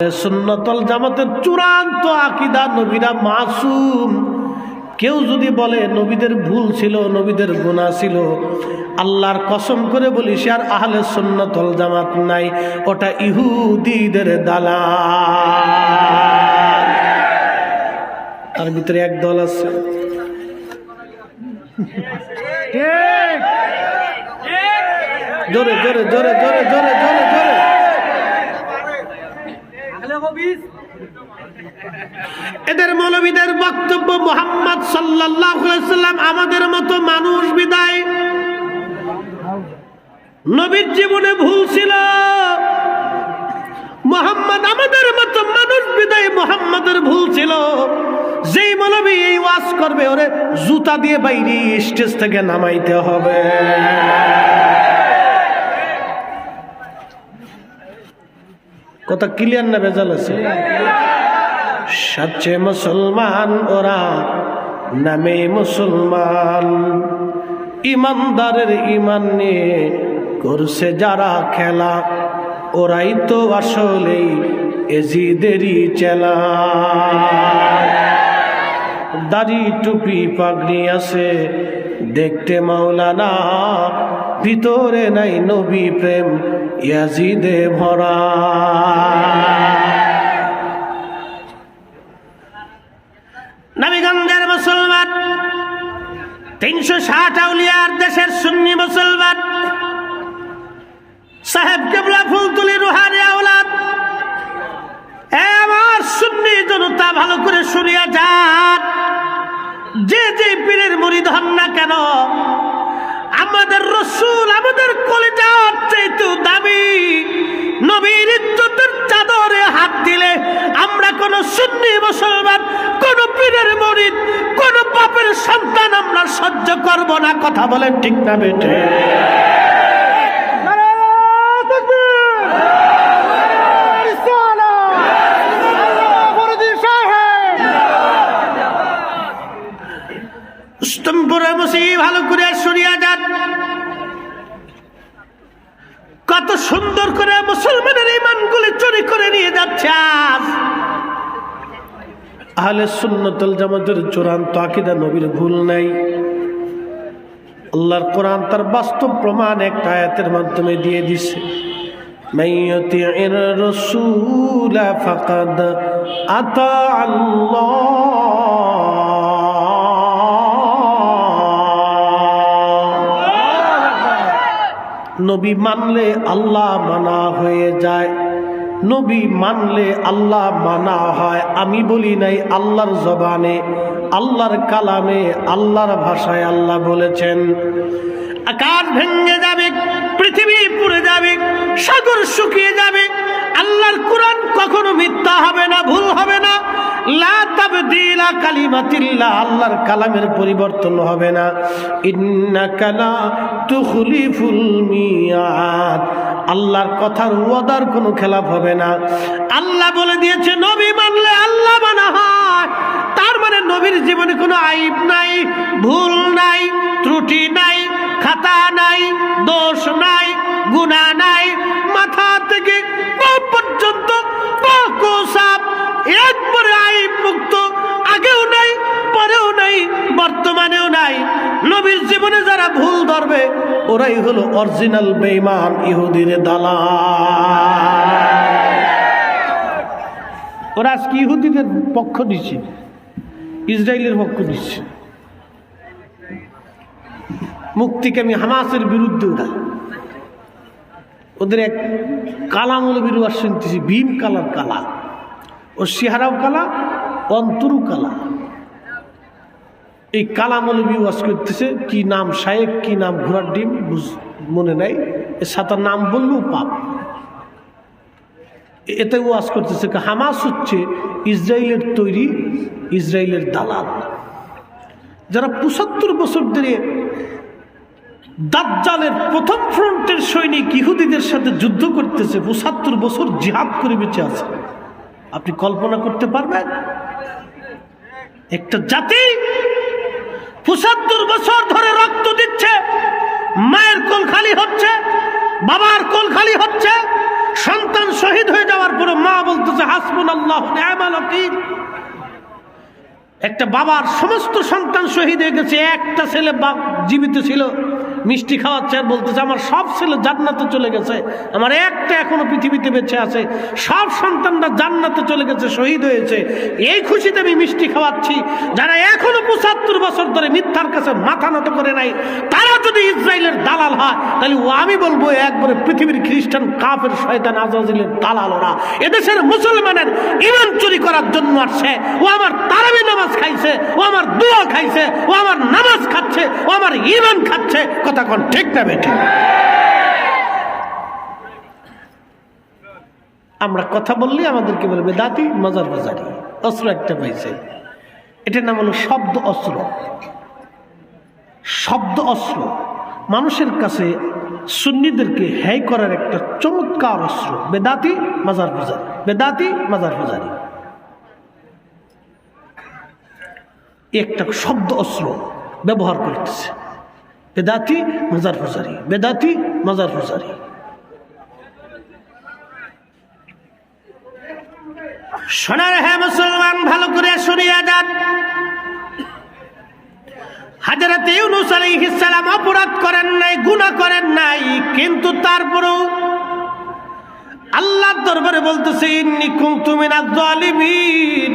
সুন্নতল জামাতের চূড়ান্ত আকিদা নবীরা মাসুম। কেউ যদি বলে নবীদের ভুল ছিল, নবীদের গুণা ছিল, আল্লাহর কসম করে বলি, সে আর আহলে সুন্নতল জামাত নাই, ওটা ইহুদিদের দালা তার ভিতরে এক দল আছে। জোরে জোরে জোরে জোরে জোরে জোরে জোরে। এদের মৌলবীদের বক্তব্য মোহাম্মদ সাল্লাম আমাদের মতো মানুষ বিদায়। নবীর জীবনে ভুল ছিল। মোহাম্মদ আমাদের মতো মানুষ বিদায় মোহাম্মদের ভুল ছিল। যেই মৌলবী এই ওয়াজ করবে, ওরে জুতা দিয়ে বাইরে স্টেজ থেকে নামাইতে হবে। কথা ক্লিয়ার না, ভেজাল আছে? সচ্চে মুসলমান, ওরা নামে মুসলমান। ইমানদারের ইমান নিয়ে করছে যারা খেলা, ওরাই তো আসলেই এজিদেরই চেলা। দাড়ি টুপি পাগড়ি আছে, দেখতে মাওলানা, ভিতরে নাই নবী প্রেম, ইয়াজিদে ভরা। তিনশো ষাট আউলিয়ার দেশের সুন্নি মুসলমান। সাহেব কেবলা ফুলতুলি রুহানি আওলাদ। এ আমার সুন্নি জনতা ভালো করে শুনিয়া যান। যে যে পীরের মুড়ি ধন না কেন, আমাদের রসুল আমাদের কলেজার চাইতে দামি নবীর ইজ্জতের চাদরে হাত দিলে আমরা কোন সুন্নি মুসলমান কোন পীরের মরিদ কোন পাপের সন্তান আমরা সহ্য করব না কথা বলেন ঠিক না বেটে ভালো করে শুনিয়া যান। কত সুন্দর করে মুসলমানের ইমানগুলি চুরি করে নিয়ে যাচ্ছে আজ। আহলে সুন্নতুল জামাতের চূড়ান্ত আকিদা নবীর ভুল নাই। আল্লাহর কোরআন তার বাস্তব প্রমাণ একটা আয়াতের মাধ্যমে দিয়ে দিছে। নবী মানলে আল্লাহ মানা হয়ে যায়। নবী মানলে আল্লাহ মানা হয়। আমি বলি নাই আল্লাহর জবানে, আল্লাহর কালামে, আল্লাহর ভাষায় আল্লাহ বলেছেন, আকাশ ভেঙে যাবে, পৃথিবী পুড়ে যাবে, সাগর শুকিয়ে যাবে, আল্লাহর কোরআন কখনো মিথ্যা হবে না, ভুল হবে না। আল্লাহর কালামের পরিবর্তন হবে না। ইন্নাকা লা তুখলিফুল মিয়াদ। আল্লাহর কথার ওয়াদার কোনো খেলাপ হবে না। আল্লাহ বলে দিয়েছে, নবী মানলে আল্লাহ মানা হয়। তার মানে নবীর জীবনে কোনো আইব নাই, ভুল নাই, ত্রুটি নাই, খাতা নাই নবীর জীবনে যারা ভুল ধরবে, ওরাই হলো অরিজিনাল বেইমান ইহুদির দালা ওরা আজকে ইহুদিদের পক্ষ নিচ্ছে ইসরায়েলের পক্ষ নিচ্ছে। মুক্তিকামী হামাসের বিরুদ্ধে ওরা ওদের এক কালা মৌলবীর শুনতেছি, ভীম কালার কালা, ও সিহারাও কালা অন্তরু কালা। এই কালা মৌলবী ওয়াজ করতেছে, কি নাম শায়েক, কি নাম ঘোড়ার ডিম, বুঝ- মনে নাই। এ সাতার নাম বললেও পাপ। এতে ওয়াজ করতেছে হামাস হচ্ছে ইসরায়েলের তৈরি ইসরায়েলের দালাল। যারা পঁচাত্তর বছর ধরে দাজ্জালের প্রথম ফ্রন্টের সৈনিক ইহুদিদের সাথে যুদ্ধ করতেছে, পঁচাত্তর বছর জিহাদ করে বেঁচে আছে। আপনি কল্পনা করতে পারবেন? একটা জাতি পঁচাত্তর বছর ধরে রক্ত দিচ্ছে, মায়ের কোল খালি হচ্ছে, বাবার কোল খালি হচ্ছে, সন্তান শহীদ হয়ে যাওয়ার পরে মা বলতেছে হাসবুন আল্লাহ একটা বাবার সমস্ত সন্তান শহীদ হয়ে গেছে, একটা ছেলে বাপ জীবিত ছিল, মিষ্টি খাওয়াচ্ছে আর বলতেছে, আমার সব ছেলে জান্নাতে চলে গেছে, আমার একটা এখনও পৃথিবীতে বেঁচে আছে, সব সন্তানরা জান্নাতে চলে গেছে, শহীদ হয়েছে, এই খুশিতে আমি মিষ্টি খাওয়াচ্ছি, যারা এখনও পঁচাত্তর বছর ধরে মিথ্যার কাছে মাথা নত করে নাই। তারা যদি ইসরায়েলের দালাল হয়, তাহলে ও আমি বলব একবারে পৃথিবীর খ্রিস্টান কাফের শয়তান আজাজিলের দালাল ওরা এদেশের মুসলমানের ইমান চুরি করার জন্য আসছে। ও আমার তারাবি নামাজ খাইছে, ও আমার দোয়া খাইছে, ও আমার নামাজ খাচ্ছে, ও আমার ইমান খাচ্ছে। কথা কোন, ঠিক না বেঠিক আমরা কথা বললে আমাদেরকে বলবে, দাতি, মজার মজারি অস্ত্র একটা পাইছে। এটার নাম হলো শব্দ অস্ত্র। শব্দ অস্ত্র। মানুষের কাছে সুন্নিদেরকে হ্যায় করার একটা চমৎকার অস্ত্র। বেদাতি, মাজার বাজারি বেদাতি, মাজার বাজারি একটা শব্দ অস্ত্র ব্যবহার করতেছে। বেদাতি, মাজার বাজারি বেদাতি, মাজার বাজারি শোনার হ্যাঁ মুসলমান, ভালো করে শুনিয়া যান। হাজারাত ইউনুস আলাইহিস সালাম অপরাধ করেন নাই, গুনাহ করেন নাই, কিন্তু তারপরেও আল্লাহর দরবারে বলতেছে, ইন্নী কুনতু মিনাজ জালিমিন।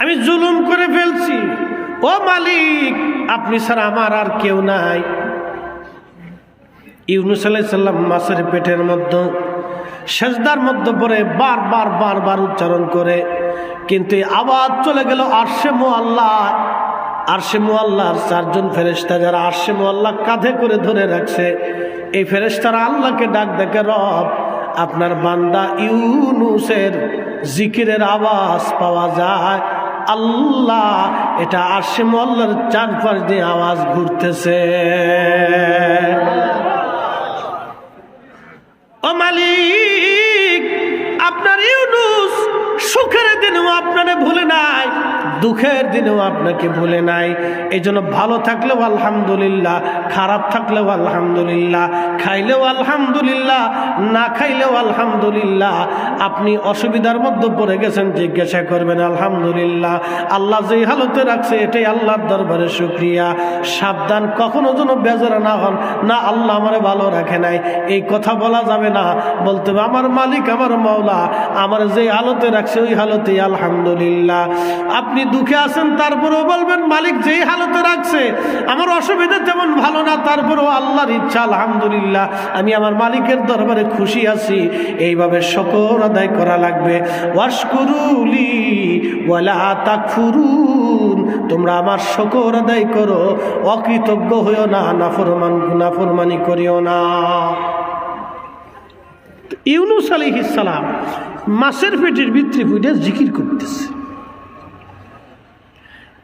আমি জুলুম করে ফেলছি। ও মালিক, আপনি ছাড়া আমার আর কেউ নাই। ইউনুস আলাইসাল্লাম মাছের পেটের মধ্যে সেজদার মধ্যে পড়ে বারবার বারবার উচ্চারণ করে কিন্তু এই আওয়াজ চলে গেল আরশে মোয়াল্লা আরশে মোয়াল্লার চারজন ফেরেস্তা যারা আরশে মোয়াল্লা কাঁধে করে ধরে রাখছে এই ফেরেস্তারা আল্লাহকে ডাক দেখে রব আপনার বান্দা ইউনুসের জিকিরের আওয়াজ পাওয়া যায়। আল্লাহ এটা আরশে মোয়াল্লার চারপাশ দিয়ে আওয়াজ ঘুরতেছে। ও মালিক সুখের দিনেও আপনারে ভুলে দুঃখের দিনেও আপনাকে ভুলে নাই। এই জন্য ভালো থাকলেও আলহামদুলিল্লাহ, খারাপ থাকলেও আলহামদুলিল্লাহ, খাইলেও আলহামদুলিল্লাহ, না খাইলেও আলহামদুলিল্লাহ, আপনি অসুবিধার মধ্যে পড়ে গেছেন, জিজ্ঞাসা করবেন, আলহামদুলিল্লাহ। আল্লাহ যেই হালতে রাখছে, এটাই আল্লাহর দরবারে শুক্রিয়া। সাবধান, কখনো যেন বেজারা না হন, না আল্লাহ আমারে ভালো রাখে নাই। এই কথা বলা যাবে না। বলতে হবে, আমার মালিক, আমার মাওলা, আমার যে হালতে রাখছে, ওই হালতে আলহামদুলিল্লাহ। আপনি দুঃখে আছেন, তারপরেও বলবেন, মালিক যেই হালতে রাখছে, আমার অসুবিধা তেমন ভালো না, তারপরেও আল্লাহর ইচ্ছা, আলহামদুলিল্লাহ, আমি আমার মালিকের দরবারে খুশি আছি। এইভাবে শকর আদায় করা লাগবে। তোমরা আমার শকর আদায় করো। অকৃতজ্ঞ হইও না, নাফরমান, নাফরমানি করিও না। ইউনুস আলাইহিস সালাম মাছের পেটের ভিতরে ফুটে জিকির করতেছে।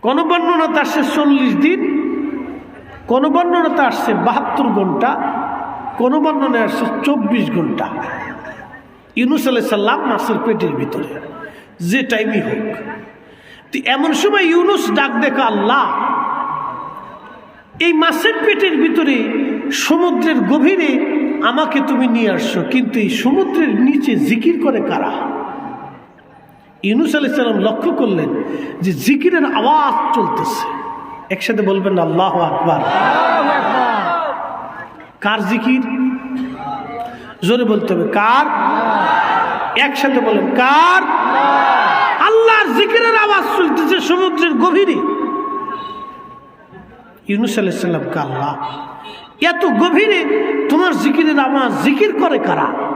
কোন বর্ণনাতে আসছে চল্লিশ দিন কোন বর্ণনাতে আসছে বাহাত্তর ঘণ্টা কোন বর্ণনায় আসছে চব্বিশ ঘণ্টা। ইউনুস আলাই সাল্লাম মাছের পেটের ভিতরে, যে টাইমই হোক। এমন সময় ইউনুস ডাক দেখা আল্লাহ, এই মাছের পেটের ভিতরে সমুদ্রের গভীরে আমাকে তুমি নিয়ে আসছো, কিন্তু এই সমুদ্রের নিচে জিকির করে কারা? ইউনুস আলি সাল্লাম লক্ষ্য করলেন যে জিকিরের আওয়াজ চলতেছে। একসাথে বলবেন, আল্লাহ আকবার। কার জিকির? জোরে বলতে হবে, কার? একসাথে বলেন, কার? আল্লাহর জিকিরের আওয়াজ চলতেছে সমুদ্রের গভীরে। ইউনুস আলাইসাল্লাম আল্লাহ? এত গভীরে তোমার জিকিরের আওয়াজ জিকির করে কারা?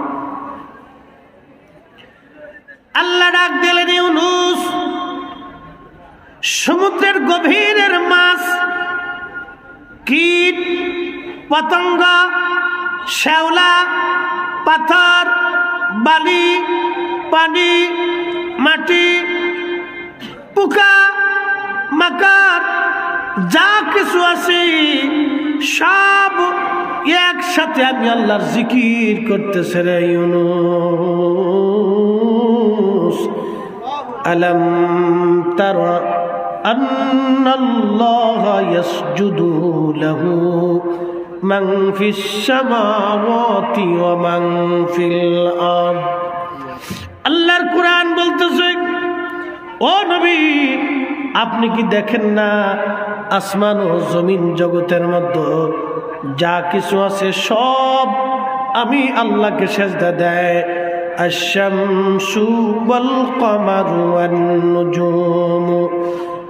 আল্লাহ ডাক দিলেন, ইউনুস, সমুদ্রের গভীরের মাছ, কীট, পতঙ্গ, শ্যাওলা, পাথর, বালি, পানি, মাটি, পোকা মাকার যা কিছু আছে, সব একসাথে আমি আল্লাহর জিকির করতেছে রে ইউনুস। আলম তারা أن الله يسجد له من في السماوات ومن في الأرض আল্লাহর কোরআন বলতেছে ও নবী আপনি কি দেখেন না আসমান ও জমিন জগতের মধ্যে যা কিছু আছে সব আমি আল্লাহকে সেজদা দেয় الشمس والقمر والنجوم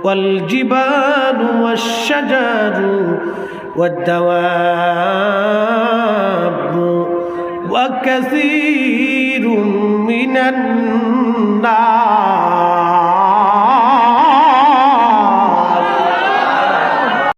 والجبال والشجر والدواب وكثير من الناس